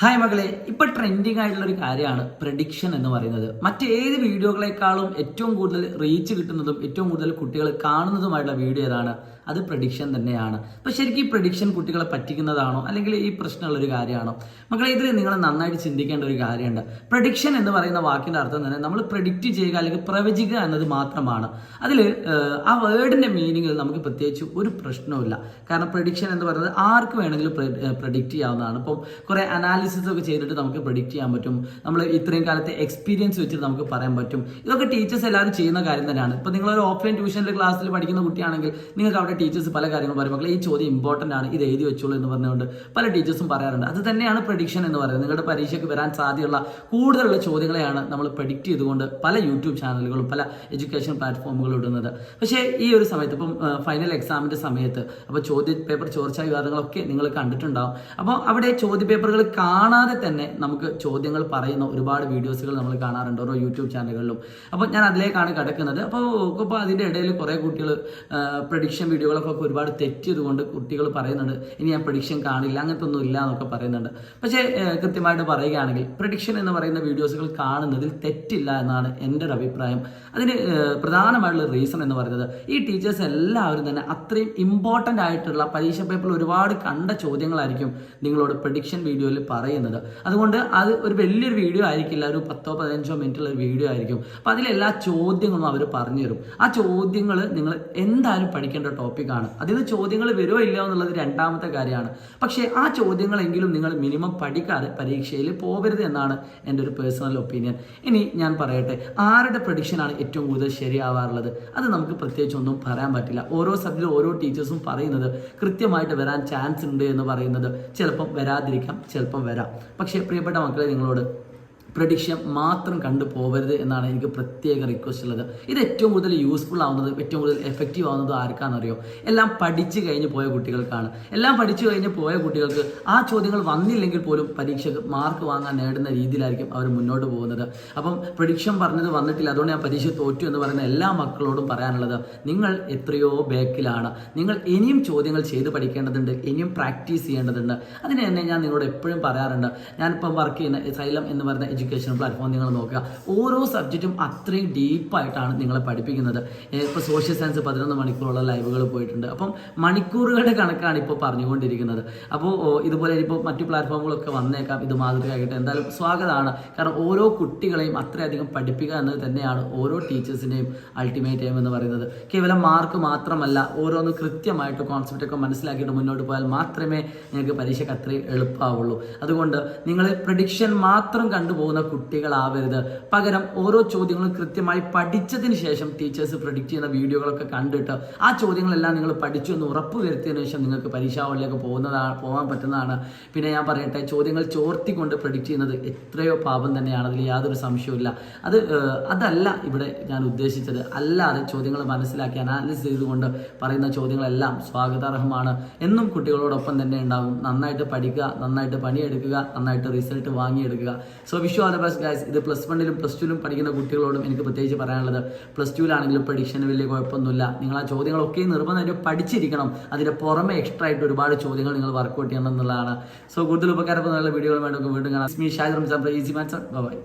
Hi മകളെ ഇപ്പൊ trending ആയിട്ടുള്ള ഒരു കാര്യമാണ് പ്രഡിക്ഷൻ എന്ന് പറയുന്നത്. മറ്റേത് വീഡിയോകളെക്കാളും ഏറ്റവും കൂടുതൽ റീച്ച് കിട്ടുന്നതും ഏറ്റവും കൂടുതൽ കുട്ടികൾ കാണുന്നതുമായിട്ടുള്ള വീഡിയോ ഏതാണ്? അത് പ്രഡിക്ഷൻ തന്നെയാണ്. അപ്പൊ ശരിക്കും ഈ പ്രഡിക്ഷൻ കുട്ടികളെ പറ്റിക്കുന്നതാണോ? അല്ലെങ്കിൽ ഈ പ്രശ്നമുള്ള ഒരു കാര്യമാണോ? മക്കളെ ഇതിൽ നിങ്ങൾ നന്നായിട്ട് ചിന്തിക്കേണ്ട ഒരു കാര്യമുണ്ട്. പ്രഡിക്ഷൻ എന്ന് പറയുന്ന വാക്കിന്റെ അർത്ഥം തന്നെ നമ്മൾ പ്രഡിക്റ്റ് ചെയ്യുക അല്ലെങ്കിൽ പ്രവചിക്കുക എന്നത് മാത്രമാണ്. അതിൽ ആ വേർഡിന്റെ മീനിങ്ങിൽ നമുക്ക് പ്രത്യേകിച്ച് ഒരു പ്രശ്നവുമില്ല കാരണം പ്രഡിക്ഷൻ എന്ന് പറയുന്നത് ആർക്ക് വേണമെങ്കിലും പ്രഡിക്റ്റ് ചെയ്യാവുന്നതാണ്. ഇപ്പം കുറെ അനാലിസിസ് ഒക്കെ ചെയ്തിട്ട് നമുക്ക് പ്രഡിക്റ്റ് ചെയ്യാൻ പറ്റും. നമ്മൾ ഇത്രയും കാലത്തെ എക്സ്പീരിയൻസ് വെച്ചിട്ട് നമുക്ക് പറയാൻ പറ്റും. ഇതൊക്കെ ടീച്ചേഴ്സ് എല്ലാവരും ചെയ്യുന്ന കാര്യം തന്നെയാണ്. ഇപ്പൊ നിങ്ങൾ ഒരു ഓഫ്ലൈൻ ട്യൂഷൻ ക്ലാസ്സിൽ പഠിക്കുന്ന കുട്ടിയാണെങ്കിൽ നിങ്ങൾക്ക് അവിടെ ടീച്ചേഴ്സ് പല കാര്യങ്ങളും പറയും. മക്കളെ ഈ ചോദ്യം ഇമ്പോർട്ടന്റ് ആണ്. ഇത് എഴുതി വെച്ചോളൂ എന്ന് പറഞ്ഞുകൊണ്ട് പല ടീച്ചേഴ്സും പറയാറുണ്ട്. അത് തന്നെയാണ് പ്രഡിക്ഷൻ എന്ന് പറയുന്നത്. നിങ്ങളുടെ പരീക്ഷയ്ക്ക് വരാൻ സാധ്യതയുള്ള കൂടുതലുള്ള ചോദ്യങ്ങളെയാണ് നമ്മൾ പ്രഡിക്റ്റ് ചെയ്തുകൊണ്ട് പല യൂട്യൂബ് ചാനലുകളും പല എഡ്യൂക്കേഷൻ പ്ലാറ്റ്ഫോമുകളും ഇടുന്നത്. പക്ഷേ ഈ ഒരു സമയത്ത് ഇപ്പം ഫൈനൽ എക്സാമിന്റെ സമയത്ത് അപ്പോൾ ചോദ്യ പേപ്പർ ചോർച്ചാ വിവാദങ്ങളൊക്കെ നിങ്ങൾ കണ്ടിട്ടുണ്ടാവും. അപ്പോൾ അവിടെ ചോദ്യ പേപ്പറുകൾ കാണാതെ തന്നെ നമുക്ക് ചോദ്യങ്ങൾ പറയുന്ന ഒരുപാട് വീഡിയോസുകൾ നമ്മൾ കാണാറുണ്ട് ഓരോ യൂട്യൂബ് ചാനലുകളിലും അപ്പോൾ ഞാൻ അതിലേക്കാണ് കിടക്കുന്നത്. അപ്പോൾ ഇപ്പോൾ അതിന്റെ ഇടയിൽ കുറേ കുട്ടികൾ പ്രഡിക്ഷൻ വീഡിയോകളൊക്കെ ഒരുപാട് തെറ്റിയതുകൊണ്ട് കുട്ടികൾ പറയുന്നുണ്ട് ഇനി ഞാൻ പ്രഡിക്ഷൻ കാണില്ല അങ്ങനത്തെ ഒന്നും ഇല്ല എന്നൊക്കെ പറയുന്നുണ്ട്. പക്ഷേ കൃത്യമായിട്ട് പറയുകയാണെങ്കിൽ പ്രഡിക്ഷൻ എന്ന് പറയുന്ന വീഡിയോസുകൾ കാണുന്നതിൽ തെറ്റില്ല എന്നാണ് എന്റെ ഒരു അഭിപ്രായം. അതിന് പ്രധാനമായിട്ടുള്ള റീസൺ എന്ന് പറയുന്നത് ഈ ടീച്ചേഴ്സ് എല്ലാവരും തന്നെ അത്രയും ഇമ്പോർട്ടന്റ് ആയിട്ടുള്ള പരീക്ഷ പേപ്പറിൽ ഒരുപാട് കണ്ട ചോദ്യങ്ങളായിരിക്കും നിങ്ങളോട് പ്രഡിക്ഷൻ വീഡിയോയിൽ പറയുന്നത്. അതുകൊണ്ട് അത് ഒരു വലിയൊരു വീഡിയോ ആയിരിക്കില്ല ഒരു പത്തോ പതിനഞ്ചോ മിനിറ്റുള്ള ഒരു വീഡിയോ ആയിരിക്കും. അപ്പോൾ അതിലെല്ലാ ചോദ്യങ്ങളും അവർ പറഞ്ഞു തരും ആ ചോദ്യങ്ങൾ നിങ്ങൾ എന്തായാലും പഠിക്കേണ്ട ടോപ്പിക്കാണ് അതിൽ നിന്ന് ചോദ്യങ്ങൾ വരുമോ ഇല്ലയോ എന്നുള്ളത് രണ്ടാമത്തെ കാര്യമാണ്. പക്ഷേ ആ ചോദ്യങ്ങളെങ്കിലും നിങ്ങൾ മിനിമം പഠിക്കാതെ പരീക്ഷയിൽ പോകരുത് എന്നാണ് എന്റെ ഒരു പേഴ്സണൽ ഒപ്പീനിയൻ ഇനി ഞാൻ പറയട്ടെ ആരുടെ പ്രഡിക്ഷനാണ് ഏറ്റവും കൂടുതൽ ശരിയാവാറുള്ളത്? അത് നമുക്ക് പ്രത്യേകിച്ച് ഒന്നും പറയാൻ പറ്റില്ല. ഓരോ സബ്ജക്റ്റിലും ഓരോ ടീച്ചേഴ്സും പറയുന്നത് കൃത്യമായിട്ട് വരാൻ ചാൻസ് ഉണ്ട് എന്ന് പറയുന്നത് ചിലപ്പം വരാതിരിക്കാം ചിലപ്പം വരാം. പക്ഷേ പ്രിയപ്പെട്ട മക്കളെ നിങ്ങളോട് പ്രഡിക്ഷൻ മാത്രം കണ്ടു പോകരുത് എന്നാണ് എനിക്ക് പ്രത്യേക റിക്വസ്റ്റ് ഉള്ളത്. ഇത് ഏറ്റവും കൂടുതൽ യൂസ്ഫുൾ ആവുന്നത് ഏറ്റവും കൂടുതൽ എഫക്റ്റീവ് ആവുന്നത് ആർക്കാണെന്നറിയോ? എല്ലാം പഠിച്ചു കഴിഞ്ഞ് പോയ കുട്ടികൾക്കാണ്. എല്ലാം പഠിച്ചു കഴിഞ്ഞ് പോയ കുട്ടികൾക്ക് ആ ചോദ്യങ്ങൾ വന്നില്ലെങ്കിൽ പോലും പരീക്ഷക്ക് മാർക്ക് വാങ്ങാൻ നേടുന്ന രീതിയിലായിരിക്കും അവർ മുന്നോട്ട് പോകുന്നത്. അപ്പം പ്രഡിക്ഷൻ പറഞ്ഞത് വന്നിട്ടില്ല. അതുകൊണ്ട് ഞാൻ പരീക്ഷ തോറ്റു എന്ന് പറയുന്ന എല്ലാ മക്കളോടും പറയാനുള്ളത് നിങ്ങൾ എത്രയോ ബാക്കിലാണ്. നിങ്ങൾ ഇനിയും ചോദ്യങ്ങൾ ചെയ്ത് പഠിക്കേണ്ടതുണ്ട് ഇനിയും പ്രാക്ടീസ് ചെയ്യേണ്ടതുണ്ട്. അതിന് തന്നെ ഞാൻ നിങ്ങളോട് എപ്പോഴും പറയാറുണ്ട്. ഞാനിപ്പം വർക്ക് ചെയ്യുന്ന സൈലം എന്ന് പറയുന്ന എഡ്യൂക്കേഷൻ പ്ലാറ്റ്ഫോം നിങ്ങൾ നോക്കുക. ഓരോ സബ്ജക്റ്റും അത്രയും ഡീപ്പായിട്ടാണ് നിങ്ങളെ പഠിപ്പിക്കുന്നത്. ഇപ്പോൾ സോഷ്യൽ സയൻസ് പതിനൊന്ന് മണിക്കൂറുള്ള ലൈവുകൾ പോയിട്ടുണ്ട്. അപ്പം മണിക്കൂറുകളുടെ കണക്കാണ് ഇപ്പോൾ പറഞ്ഞുകൊണ്ടിരിക്കുന്നത്. അപ്പോൾ ഇതുപോലെ ഇപ്പോൾ മറ്റു പ്ലാറ്റ്ഫോമുകളൊക്കെ വന്നേക്കാം. ഇത് മാതൃകയാകട്ടെ. എന്തായാലും സ്വാഗതമാണ്. കാരണം ഓരോ കുട്ടികളെയും അത്രയധികം പഠിപ്പിക്കുക എന്നത് തന്നെയാണ് ഓരോ ടീച്ചേഴ്സിന്റെയും അൾട്ടിമേറ്റ് എയിം എന്ന് പറയുന്നത്. കേവലം മാർക്ക് മാത്രമല്ല ഓരോന്ന് കൃത്യമായിട്ട് കോൺസെപ്റ്റ് ഒക്കെ മനസ്സിലാക്കിയിട്ട് മുന്നോട്ട് പോയാൽ മാത്രമേ നിങ്ങൾക്ക് പരീക്ഷയ്ക്ക് അത്രയും എളുപ്പമാവുള്ളൂ അതുകൊണ്ട് നിങ്ങൾ പ്രഡിക്ഷൻ മാത്രം കണ്ടുപോകുന്ന കുട്ടികളാവരുത്. പകരം ഓരോ ചോദ്യങ്ങളും കൃത്യമായി പഠിച്ചതിന് ശേഷം ടീച്ചേഴ്സ് പ്രൊഡിക്റ്റ് ചെയ്യുന്ന വീഡിയോകളൊക്കെ കണ്ടിട്ട് ആ ചോദ്യങ്ങളെല്ലാം നിങ്ങൾ പഠിച്ചു എന്ന് ഉറപ്പ് വരുത്തിയതിനു ശേഷം നിങ്ങൾക്ക് പരീക്ഷാ ഹോളിലേക്ക് പോകുന്നതാണ് പോകാൻ പറ്റുന്നതാണ്. പിന്നെ ഞാൻ പറയട്ടെ ചോദ്യങ്ങൾ ചോർത്തിക്കൊണ്ട് പ്രൊഡിക്റ്റ് ചെയ്യുന്നത് എത്രയോ പാപം തന്നെയാണ്. അതിൽ യാതൊരു സംശയവുമില്ല. അത് അതല്ല ഇവിടെ ഞാൻ ഉദ്ദേശിച്ചത്. അല്ലാതെ ചോദ്യങ്ങൾ മനസ്സിലാക്കി അനാലിസ് ചെയ്തുകൊണ്ട് പറയുന്ന ചോദ്യങ്ങളെല്ലാം സ്വാഗതാർഹമാണ്. എന്നും കുട്ടികളോടൊപ്പം തന്നെ ഉണ്ടാകും നന്നായിട്ട് പഠിക്കുക നന്നായിട്ട് പണിയെടുക്കുക നന്നായിട്ട് result വാങ്ങിയെടുക്കുക. So wish you are the best ഇത് പ്ലസ് വണ്ണിലും പ്ലസ് ടുവിലും പഠിക്കുന്ന കുട്ടികളോടും എനിക്ക് പ്രത്യേകിച്ച് പറയാനുള്ളത് പ്ലസ് ടുവിലാണെങ്കിലും പ്രഡിക്ഷന് വലിയ കുഴപ്പമൊന്നുമില്ല. നിങ്ങൾ ആ ചോദ്യങ്ങളൊക്കെ നിർബന്ധമായിട്ട് പഠിച്ചിരിക്കണം. അതിന്റെ പുറമെ എക്സ്ട്രാ ആയിട്ട് ഒരുപാട് ചോദ്യങ്ങൾ നിങ്ങൾ വർക്കൗട്ട് ചെയ്യണം എന്നുള്ളതാണ്. സോ കൂടുതൽ ഉപകാരപ്പെടുന്ന നല്ല വീഡിയോകൾ വേണ്ടി വീണ്ടും കാണാം ഈസി മാൻസർ ബൈ